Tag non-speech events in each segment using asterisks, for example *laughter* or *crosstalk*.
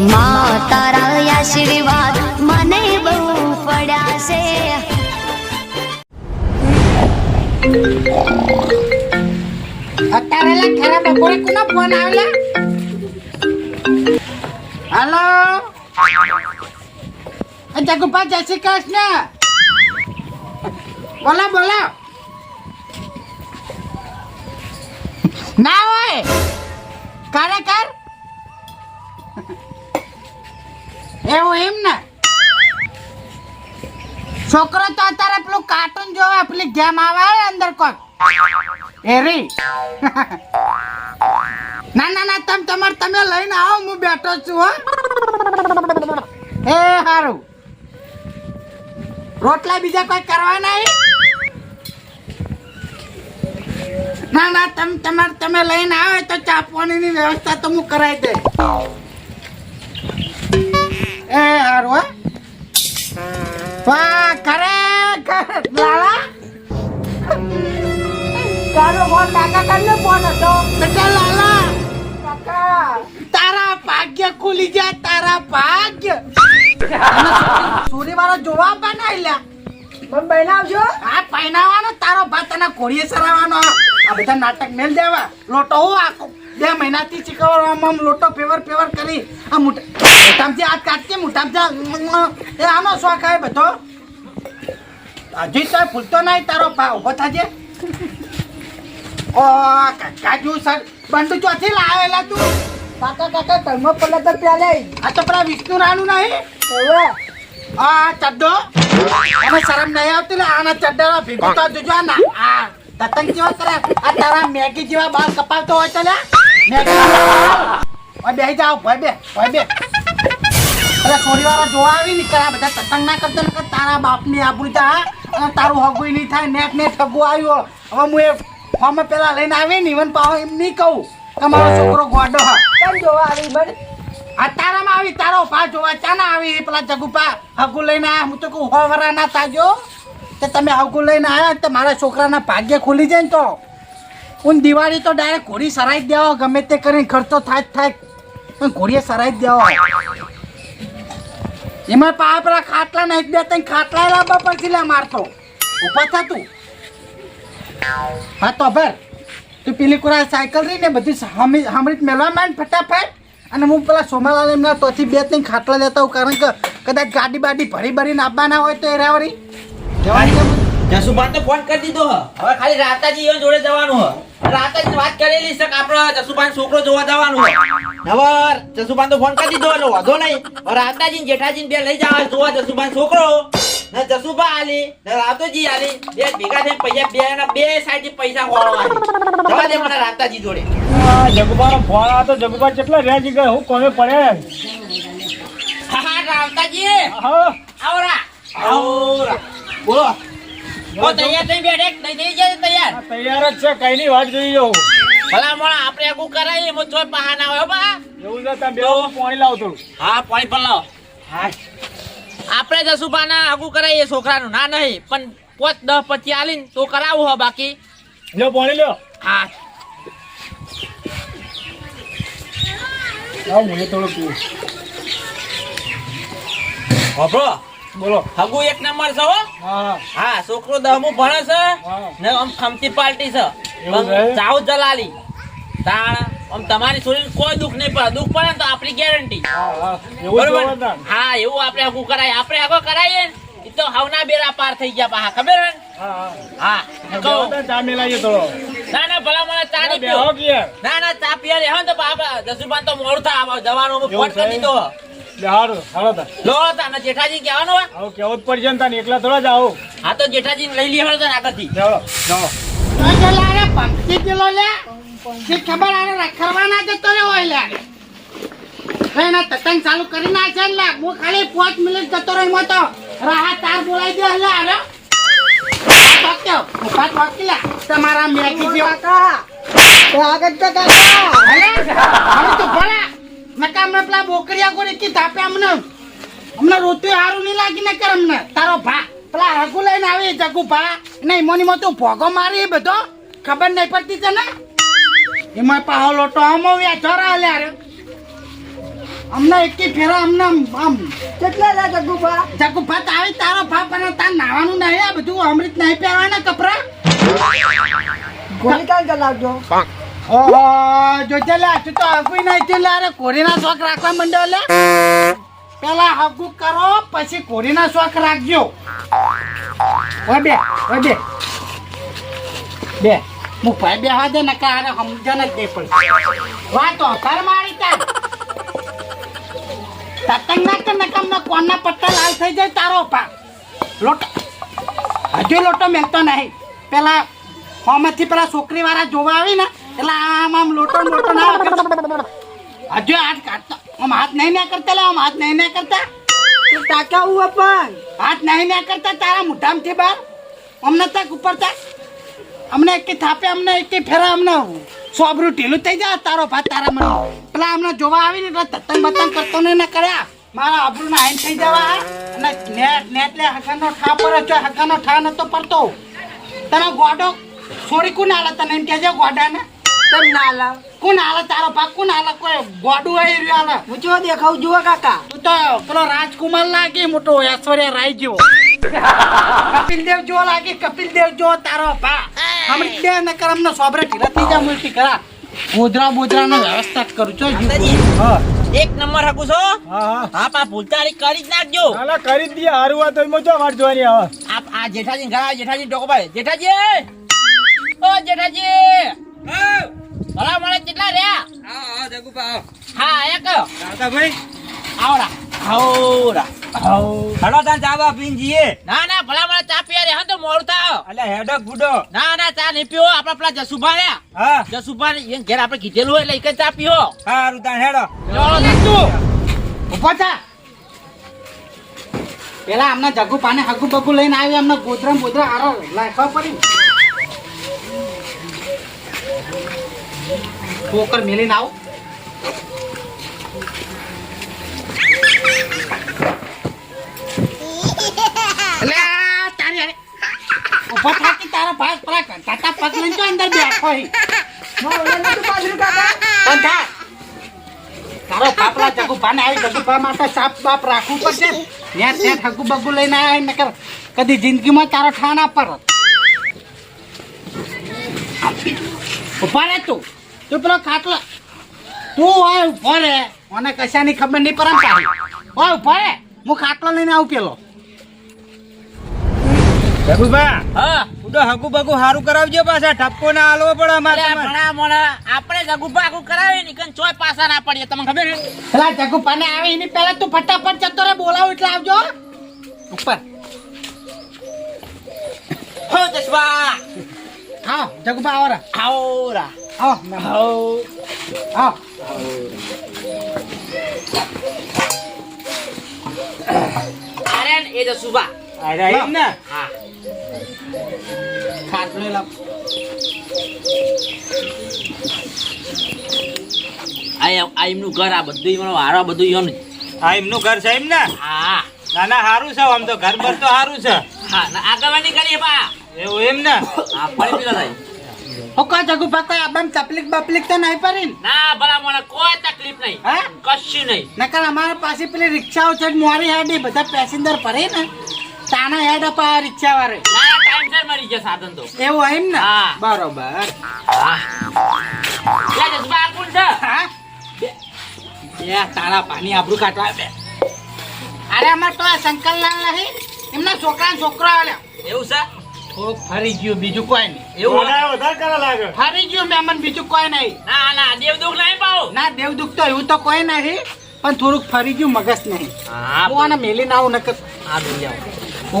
માં તારા આશીર્વાદ મને બહુ પડ્યા છે અત્યારે લા ખરા બપોરે કોનો ફોન આવેલા હાલો એ જગુપા જય શ્રી કૃષ્ણ બોલો બોલો ના હોય કરે કર એવું એમ ને? છોકરો તો અત્યારે પેલું કાર્ટૂન જોવે, પેલી ગેમ આવે અંદર કોક. એરી *laughs* ના ના ના, તમે તમારે તમે લઈને આવો, હું બેઠો છું એ સારું રોટલા બીજા કોઈ કરવા નહીં? ના ના, તમે તમારે તમે લઈને આવો તો ચા પાણીની વ્યવસ્થા તો હું કરાવી દે હારું હો. વાહ ખરેખર લાલા? તારો ફોન કાકા કરને ફોન હતો? બેટા લાલા. કાકા. તારા ભાગ્ય ખુલી જાય તારા ભાગ્ય. સુરી વાળો જોવા બનાવી લ્યા પણ બનાવજો. આ પહેનાવાનો તારો ભાત તને ઘોડીએ સરાવવાનો આ બધા નાટક મેલ દેવા. લોટો હું આખો. બે મહિનાથી શીખવવામાં લોટો ફેવર ફેવર કરી. આ મોટા મોટામથી હાથ કાઢતી મોટામથી એ આનો શોખ આવે બધો. હજી તો ભૂલતો નહીં તારો ભાવ ઊભો થાજે. ઓ કાજુ સર બંડુ ચોથી લાવેલા તું. કાકા કાકા પડે તો પ્યાલે આ તો પેલા વિષ્ણુ રાણું નહીં? આ ચડ્ડો? અને શરમ નહીં આવતી ને આના ચડ્ડા ભેગું તો જોજો ના આ તતંગ જેવા કરે. આ તારા મેગી જેવા બાલ કપાવતો હોય તો લે. બેહી જાવ ભાઈ બે ભાઈ બે અરે થોડી વાર જોવા આવી ને કરા બધા તતંગ ના કરતો ને તારા બાપની આબરૂ જા અને તારું હગુય નહીં થાય નેટ ને ઠગુ આવ્યો. હવે હું એ ફોર્મ પેલા લઈને આવી ને ઇવન પાવ એમ નહીં કહું. તમારો છોકરો ગોડો હા. કેમ જોવા આવી બન આ તારામાં આવી તારો પા જોવા ચાના આવી પેલા જગુપા હગુ લઈને આવ્યા હું તો કહું હોવરા ના તાજો. તે તમે હગુ લઈને આવ્યા તો મારા છોકરાના ભાગ્ય ખુલી જાય ને તો. હું દિવાળી તો ડાયરેક્ટ ઘોડી સરાઈ જ દેવા, ગમે તે કરીને ખર્ચો થાય જ થાય. પણ ઘોડીએ સરાઈ જ દેવા. એમાં પા પેલા ખાટલા ને એક બે ત્રણ ખાટલા લાવવા પછી લે મારતો. ઊભા થા તું. હા તો ભર. તું પેલી કુરા સાયકલ રહી ને બધી સાંભળી મેળવા માંડ ફટાફટ. અને હું પેલા સોમાલાલ એમના તોથી બે ત્રણ ખાટલા લેતા હોઉં કારણ કે કદાચ ગાડી બાડી ભરી ભરીને આપવાના હોય તો એ રેવરી. જસુભાન તો ફોન કરી દીધો હવે ખાલી રાતાજી ઈવન જોડે જવાનું હ. રાતાજી વાત કરેલી છે કે આપણે જસુભાઈ છોકરો જોવા જવાનું હ. હવે જસુભાન તો ફોન કરી દીધો એટલે વાંધો નહીં. હવે રાતાજી ને જેઠાજી ને બે લઈ જવા જોવા જસુભાઈ છોકરો. ને જસુભા આલી ને રાતોજી આલી બે ભેગા થઈને પૈસા બે ના બે સાઈડ પૈસા ખોળવા જવા દે મને રાતાજી જોડે. જગુબાનો ફોન આવ્યો તો જગુબા કેટલા રહ્યા છે કે હું કોને પડે? હા હા રાતાજી હા. આવરા. આવરા. બોલો. ઓ તૈયાર થઈ બેઠે? થઈ જાય તૈયાર? તૈયાર જ છે કઈ ની વાત જોઈ જાઉં ભલા મોણા આપણે આગું કરાવીએ મો ચોય પહાના હોય હો બા. એવું છે તમે બે પાણી લાવ થોડું. હા પાણી પણ લાવો. આપણે જસુબાના આગું કરાવીએ છોકરાનું. ના નહીં પણ પોત દસ પછી આલીને તો કરાવું હો બાકી. લ્યો પાણી લ્યો. હા. મને થોડું પીવું. બોલો. હગુ એક નંબર છે હા. છોકરો દહમું ભણે છે. ને આમ ખમતી પાર્ટી છે. સાઉ જલાલી. તાણ આમ તમારી છોરીને કોઈ દુઃખ નહીં પડે. દુઃખ પડે તો આપણી ગેરંટી બરોબર? હા એવું આપણે આગું કરાય. આપણે આગો કરાવીએ ને એ તો હવના બેરા પાર થઈ ગયા પાહા. ખબર હે હા. કહો. ચા મેલાઈએ થોડો. ના ના ભલા મને ચા નહીં પીવો ના ના ચા પીવા રે હા તો મોડું થાય. જવાનું ફોન કરી દીધો. હાલો તા લો જેઠાજી કહેવાનું હોય? આવું કેવું જ પડશે ને તાને એકલા થોડા જ આવો. હા તો જેઠાજી લઈ લે હળો આગળથી. ચાલો ચાલો. લારે પંક્તિ પેલો લે કે ખબર આને રખડવાના જતો રહ્યો હોય લે એના તતંગ ચાલુ કરી ના ને લે હું ખાલી પાંચ મિનિટ જતો રહ્યો મો તો રાહત તાર બોલાઈ દે લે આરો પક્યો પકી લે તમારા મેગી જેવા કાકા આગળ તો કાકા અરે હવે તો ભલા. નકા અમને પેલા બોકરિયા કોને કી થાપે અમને. અમને રોતું હારું નહીં લાગી ને કર અમને તારો ભા પેલા હગુ લઈને આવી જગુ ભા. ને મોની મો તું ભોગો મારી બધો. ખબર નહીં પડતી તને? એમાં પાહો લોટો આમો વ્યા ચોરા લે અરે અમને એકી ફેરા અમને આમ- કેટલા લે જગુભા જગુ ભા તાવી તારો ભા અને તાર નાવાનું નહીં આ બધું અમૃત નહીં પહેરવાના કપરા. ગોળી કાન ચલાવજો તું નહીં થયું, લે, અરે શોખ રાખવા માંડ્યો, લે. કરો, પછી કોરીના શોખ રાખજો. ઓય બે ઓય બે. બે. હું ભાઈ બે હા દે ને કારે નકમ લાલ થઈ જાય તારો પા લોટો હજુ લોટો મેલતો નહીં. પેલા હોમેથી પેલા છોકરી વાળા જોવા આવી ને એટલે આમ આમ લોટો લોટો ના હજુ હાથ કાઢતો. આમ હાથ નહીં ના કરતા લે આમ હાથ નહીં ના કરતા. તું હું પણ હાથ નહીં ના કરતા તારા મુઠામથી બહાર. અમને તક ઉપર તક અમને એક થાપે અમને એક ફેરા અમને સોબરું ઢીલું થઈ જાય તારો ભાત તારા મને પેલા અમને જોવા આવી ને એટલે તતન બતન કરતો ને ના કર્યા. મારા આબરૂ ના થઈ જવા અને નેટ નેટ લે હકાનો ઠા પર છો હકાનો ઠા નતો પડતો. તને ગોડો છોડી ના આલે તને એમ કહેજે ગોડાને? તમ ના લાવ કોણ આલે તારો પાક કોણ આલે કોઈ ગોડું એ રહ્યો આલે હું જો દેખાવ જુઓ કાકા? તું તો પેલો રાજકુમાર લાગે મોટો ઐશ્વર્યા રાય જેવો. કપિલ દેવ જેવો લાગે કપિલ દેવ જેવો તારો ભા હમણાં દે ન કર અમને સોબરે ઢીલા થઈ જા મુલટી કરા. ગોધરા વ્યવસ્થા જ કરું છો હા. એક નંબર હકુ છો હા. હા પા ભૂલતારી કરી જ નાખજો. હાલા કરી જ દઈએ. હારું આ તો એમાં જો વાટ જોવાની આપ આ જેઠાજી ઘર જેઠાજી ડોકોભાઈ જેઠાજી! ઓ જેઠાજી! ભલા મળે કેટલા રહ્યા? હા આયા કયો આવડા. આવડા. હલો તાન ચા બા પીને ના ના ભલા મળે ચા પીયા રે હા તો મોડું અલે હેડો ગુડો. ના ના ચા નહીં પીવો. આપણા પેલા જસુભા રહ્યા. હા. જસુભા ને ઘેર આપણે કીધેલું હોય એટલે એક ચા પીવો. હારું તાન હેડો. ચાલો ઊભો થા. પેલા અમને જગુ પાને હગુ બગુ લઈને આવી અમને ગોધરા બોધરા આરો લાખવા પડી. પોકર મેલીને આવો. ઊભો થાકી તારો પગ લઈને તો અંદર બેઠો હી. તારો બાપરા જગુ ભાને આવી જગુ ભા માટે સાપ બાપ રાખવું પડશે. નેટ ત્યાં હગુ બગુ લઈને આવ્યા નકર કદી જિંદગીમાં તારો ઠાના પર. ઊભા રે તું. તું પેલો ખાટલો. તું હોય ઊભો રે. મને કશાની ખબર નહીં પરમ તારી હોય ઊભો રે. હું ખાટલો લઈને આવું પેલો. રઘુભા હા. ઉડો હગુ બગુ હારું કરાવજો પાછા. ઠપકો ના આલવો પડે અમારે ભણા મોણા આપણે જગુભા આખું કરાવીએ ને કન ચોય પાસા ના પડીએ. તમને ખબર પેલા જગુ ભાને આવે એની પહેલા તું ફટાફટ જતો રે બોલાવું એટલે આવજો. ઉપર. હો જસવા. હા જગુભા આવરા આવરા આવો no. આવો અરે ને એ જસુભા અરે એમ ને હા ખાટલો લાવ આ આ એમનું ઘર આ બધું એમનો? વારો બધું આ એમનું ઘર છે એમ ને હા. ના ના સારું છે આમ તો ઘર બર તો સારું છે. હા ના આગળવાની કરીએ બા એવું એમ ને? હા ફરી પેલો થાય ઓ કા જગુ ભા કોઈ આબામ તકલીફ બપલીક તો નહીં પડી ના ભલા મને કોઈ તકલીફ નહીં. હે? કશું નહીં. નકર અમારા પાસે પેલી રિક્ષાઓ છે મોરી હેડી બધા પેસેન્જર ભરે ને તાના હેડ અપા રિક્ષા વાળે ના ટાઈમસર મરી ગયા સાધન તો. એવું એમ ને? હા. બરોબર. હા. લે જસબા આ કોણ છે. હા? બે. તારા પાણી આબરૂ કાઢવા. બે. અરે અમાર તો શંકરલાલ નહીં. એમના છોકરા છોકરા છોકરો આવ્યા એવું છે? થોડુંક ફરી ગયું બીજું કોઈ નહીં. એવું વધારે વધારે કરવા લાગે ફરી ગયું મહેમાન બીજું કોઈ નહીં. ના ના દેવ દુઃખ નહીં પાવ ના દેવ દુઃખ તો એવું તો કોઈ નહીં પણ થોડુંક ફરી ગયું મગજ નહીં. હા હું આને મેલી ના આવું નકર આ બી આવો.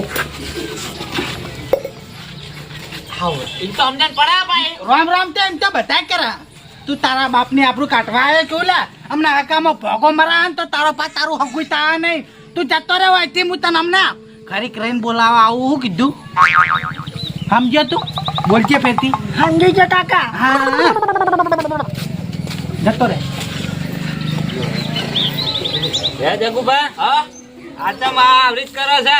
તો સમજણ પડે ભાઈ. રામ રામ તો એમ તો બધા કરા તું તારા બાપની આપણું કાઢવા આવ્યો લે. હમણાં હકામાં ભોગો મરા ને તો તારો પા તારું હગું થાય નહીં. તું જતો રહે હોય તે હું તને હમણાં ઘડીક રહીને બોલાવા આવું હું કીધું. સમજ્યો તું? બોલજે ફેરતી સમજી જો કાકા. હા. જતો રે હે જગુભા? હા? આ તો માં આવરીત કરો છે.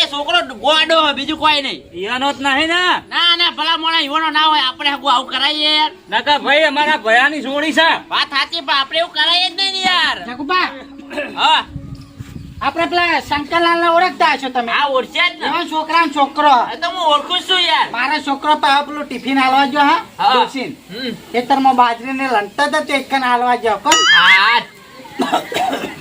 એ છોકરો ગોડો બીજું કોઈ નહીં. ઈવાનો જ નહીં ને. ના ના ભલા મોણા યુવાનો ના હોય આપણે હગું આવું કરાઈએ. યાર નકા ભાઈ અમારા ભયાની સોડી છે. વાત સાચી પણ આપણે એવું કરાઈએ જ નહીં યાર. જગુભા. હા. આપણે પેલા શંકરલાલ ને ઓળખતા હશો તમે. આ ઓળખે જ ને. છોકરા ને છોકરો. તો હું ઓળખું છું યાર. મારા છોકરો પાસે પેલું ટિફિન હાલવા જો હા. ડોસીન. ખેતરમાં બાજરી ને લંટા તો એક હાલવા જાવ કોણ? હા.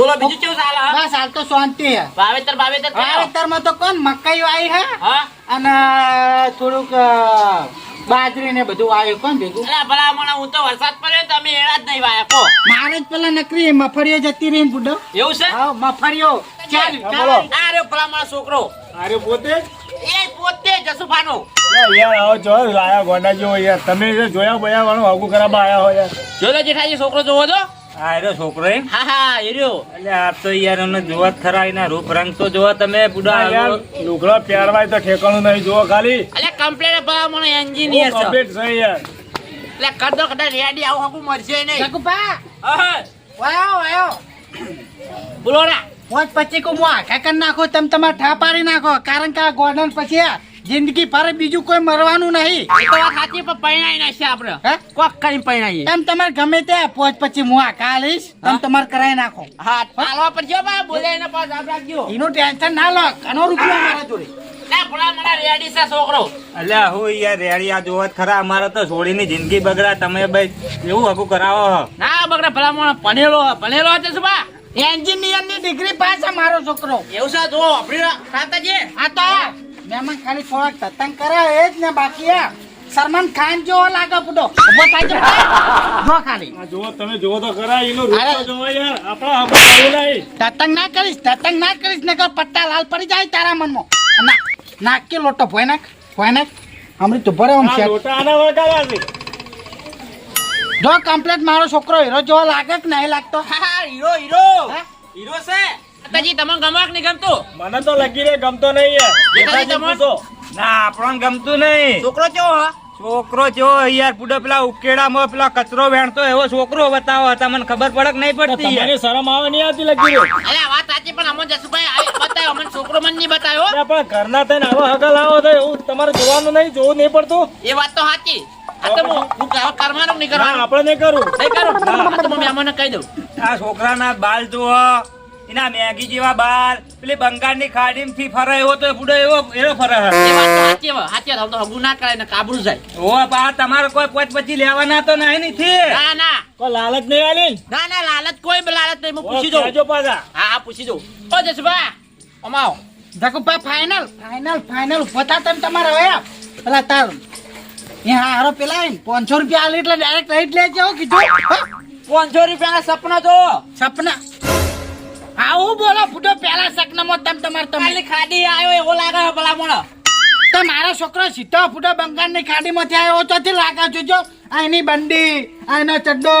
બોલો બીજું કેવું ચાલે? બસ હાલ તો શાંતિ હે. વાવેતર વાવેતર વાવેતરમાં તો કોણ? મકાઈ વાવી હે? અને થોડુંક બાજરી ને બધું વાવ્યું. કોણ ભેગું? અરે ભલા મને હું તો વરસાદ પડ્યો તમે એડા જ નહીં વાયા કો. મારે જ પેલા નકરી મફળીઓ જતી રહી ને બુડો. એવું છે? હા મફળીઓ ચાલ હા, ચાલ. બોલો. આ ભલા મારા છોકરો. અરે પોતે એ પોતે જસુભાનો લે યાર આવો જો લાયા ગોડા જેવો યાર. તમે જોયા બયા વાળું હગું કરાવવા આયા હોય યાર. જોજો જેઠાજી છોકરો જોવો છો? આ એનો છોકરો એમ. હા હા એ એટલે આ તો યાર એમને જોવા જ ખરા રૂપ રંગ તો જોવા તમે બુડા યાર પહેરવાય તો ઠેકાણું નહીં જોવો ખાલી. અલે કમ્પ્લેટ ભલા મોણા એન્જિનિયર છે. કમ્પ્લીટ છે યાર. એટલે કર દો કદાચ રેડી આવું હકું મરશે નહીં. વાયો વાયો. બોલો ના મોજ પછી કો હું આખા કરી નાખો તમે તમારે ઠા પાડી નાખો કારણ કે આ ગોર્ડન પછી આ જિંદગી પર બીજું કોઈ મરવાનું નહીં. એ તો વાત સાચી પણ પરણાઈ નાખશે આપણે. હે? કોક કરીને પરણાઈએ. તમ તમારે ગમે તે પોચ પછી હું આ કાલીશ તમે તમારે કરાવી નાખો. હા ચાલવા પડશે બા બોલે એને પાસ આપ રાખજો. એનું ટેન્શન ના લો કનો રૂપિયા મારા જોડે. ના ભલા મોણા રેડી છે છોકરો. અલ્યા હું યાર રેડી આ જોવા ખરા અમારે તો છોડીની જિંદગી બગડા તમે ભાઈ એવું હકુ કરાવો ના બગડે ભલા મોણા ભણેલો ભણેલો છે શું બા? એન્જિનિયરની ડિગ્રી પાસ છે મારો છોકરો. એવું છે જો આપણી આ તો. મહેમાન ખાલી થોડાક તતંગ કરે એ જ ને બાકી આ. સલમાન ખાન જેવો લાગે પુડો. ઊભો થાય જો ખાલી. આ તમે જુઓ તો ખરા એનો રૂપ અરે. યાર. આપણા કરવું નહીં. તતંગ ના કરીશ તતંગ ના કરીશ ને પટ્ટા લાલ પડી જાય તારા મનમાં. ના નાખ કે લોટો ભોય નાખ ભોય નાખ. હમરી તો ભરે આમ છે લોટા આના વળગાવ્યા છે. જો કમ્પ્લેટ મારો છોકરો હીરો જેવો લાગે કે નહીં લાગતો? હા હીરો હીરો. હીરો છે. ખાતાજી તમને ગમવા કે નહીં ગમતું? મને તો લગી રે ગમતો નહીં જેઠાજી તમને? ના આપણને ગમતું નહીં. છોકરો કેવો હે? છોકરો જો યાર પૂડો પેલા ઉકેડામાં પેલા કચરો વેણતો એવો છોકરો બતાવો. તમને ખબર પડક નહીં પડતી તમને શરમ આવે નહીં આવતી લગી અરે વાત સાચી પણ અમો જસુભાઈ બતાવ્યો અમને છોકરો મને નહીં બતાવ્યો પણ ઘરના થઈને આવો હગા આવો તો એવું તમારે જોવાનું નહીં જોવું નહીં પડતું. એ વાત તો સાચી. આ તો હું હું કરવાનું નહીં કરવાનું. આપણે નહીં કરું નહીં કરું આ તો કહી દઉં. આ છોકરાના બાલ જુઓ. એના મેગી જેવા બાર પેલી બંગાળની ખાડીમાંથી ફરે એવો તો બુડો એવો એવો ફરે તો તો હગું ના કરાય ને કાબરું જાય. ઓ બા તમારે કોઈ પોચ પછી લેવાના તો નહીં નથી ના ના. કોઈ લાલચ નહીં આલી ના? ના લાલચ કોઈ બી લાલચ નહીં હું પૂછી દઉં જો પાછા. હા હા પૂછી દઉં ઓ જસભા અમાવ ધકુપા ફાઇનલ ફાઇનલ ફાઇનલ પોતા તમે તમારે હવે પેલા તાર એ હારો પેલા પાંચસો રૂપિયા આલી એટલે ડાયરેક્ટ જ લેજો કીધું? પાંચસો રૂપિયાના સપના જો. સપના? આવું બોલો ફૂટો પેલા સપનામાં તમે તમારે તમે. ખાડી આવ્યો એવો લાગે ભલા મોણો તો મારો છોકરો સીધો ફૂટો બંગાળની ખાડીમાંથી આવ્યો ચોથી લાગે છે જો આ એની બંડી આ એનો ચડ્ડો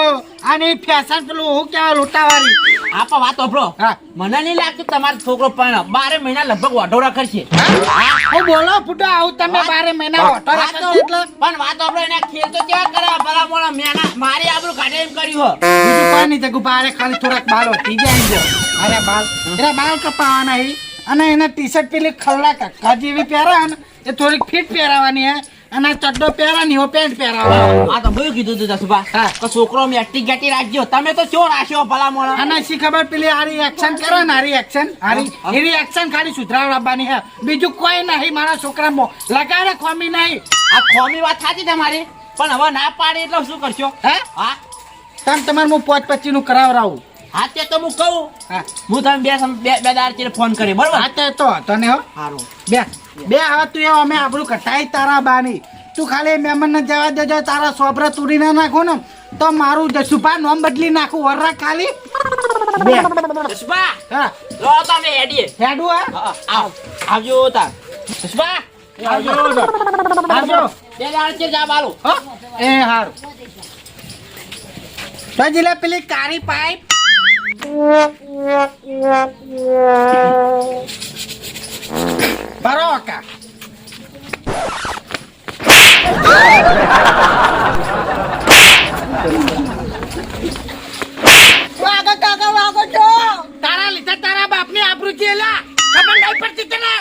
આની ફેશન પેલું હું કહેવાય લોટાવાળી. આ પણ વાત હા. મને નહીં લાગતું તમારો છોકરો પણ બારે મહિના લગભગ વાઢોડા કરશે. હા? હું બોલો ફૂટો આવું તમે બારે મહિના વાત રાખો તો- એટલે? પણ વાત આપણે એને ખેલ તો કેવા કરે ભલા મોણા મેના મારી આબરૂ કાઢે એમ કર્યું હો. બીજું કોઈ નહીં તકું બારે ખાલી થોડાક બાલ વધી આવી જો. અરે બાલ અરે બાલ કપાવાના અને એને ટી શર્ટ પેલી ખલ્લા કક્કા જેવી પહેરા ને એ થોડીક ફિટ પહેરાવાની હે. અને ચડ્ડો પહેરાની હો પેન્ટ પહેરાવા. આ તો બયું કીધું તું જસુભા કે છોકરો મેટ્રિક ગેટી રાખજો. તમે તો ચો રાખ્યો ભલા મોણા અને શી ખબર પેલી આરી એક્શન કરો ને હારી એક્શન હા. એની એક્શન ખાલી સુધરાવવાની હે. બીજું કોઈ નહીં મારા છોકરામાં. લગાડે ખોમી નહીં. આ ખોમી વાત સાચી તમારી પણ હવે ના પાડે એટલે શું કરશો? હે? હા? તમ તમારે હું પોચ પચી નું કરાવરાવું હા તે તો હું કહું. હા. હું તમે બે બે બે દાર ફોન કરી બરોબર? હા તે તો તને હો. સારું બે. બે. હવે તું એ અમે આપણું કટાઈ તારા બાની. તું ખાલી મહેમાન ને જવા દેજો તારા સોપરા તૂરી ના નાખો ને. તો મારું જસુભા નોમ બદલી નાખું. વરરા ખાલી. બે. જસુભા. હા. લો તમે હેડીએ. હેડું હા. હા, આવ. આવજો તા જસુભા. આવજો આવજો. બે દાર ચીરે જા બાલો. એ હારું. પેલી કાળી પાઇપ Baroca! વાગો કાકા વાગો છો તારા લીધે તારા બાપની આબરૂ ગયેલા ખબર નહીં પડતી તને?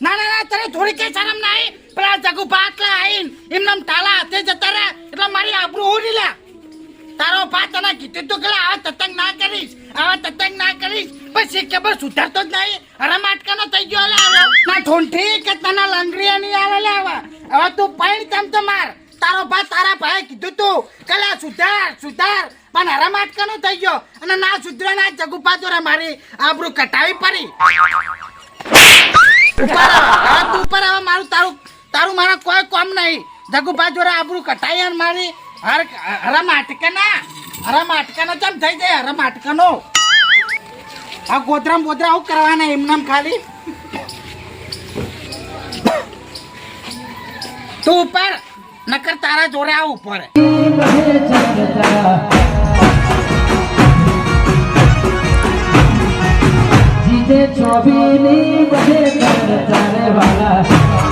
ના ના ના તને થોડી કઈ શરમ નહીં. પેલા જગુ પાટલા આવીને એમને તાલા હાથે જતા રહે એટલે મારી આબરૂ ઉડી લ્યા આવા તતંગ ના કરીશ પછી ખબર સુધારતો જ નહીં. અરે માટકાનો થઈ ગયો લે ના ઠોંઠી કે તને લંગરીયા નહીં આવે લે આવા. હવે તું પૈણ તેમ તો માર. તારો ભા તારા ભાઈ કીધું તું કલા સુધાર સુધાર. પણ હરા માટકાનો થઈ ગયો. અને ના સુધરે, ના જગુપા તો મારી આબરૂ કટાવી પડી. ઉપર આવ. તું ઉપર આવે. મારું તારું તારું મારા કોઈ કામ નહીં. જગુભા જોડે આબરૂ કટાઈ મારી હર હરા માટકાના હરા માટકાનો થઈ જાય? હરા માટકાનો. આ ગોધરામ બોધરા આવું કરવાના એમનામ ખાલી. તું ઉપર, નકર તારા જોડે આવ ઉપર. જીતે ચોબીની બધે તારે વાલા.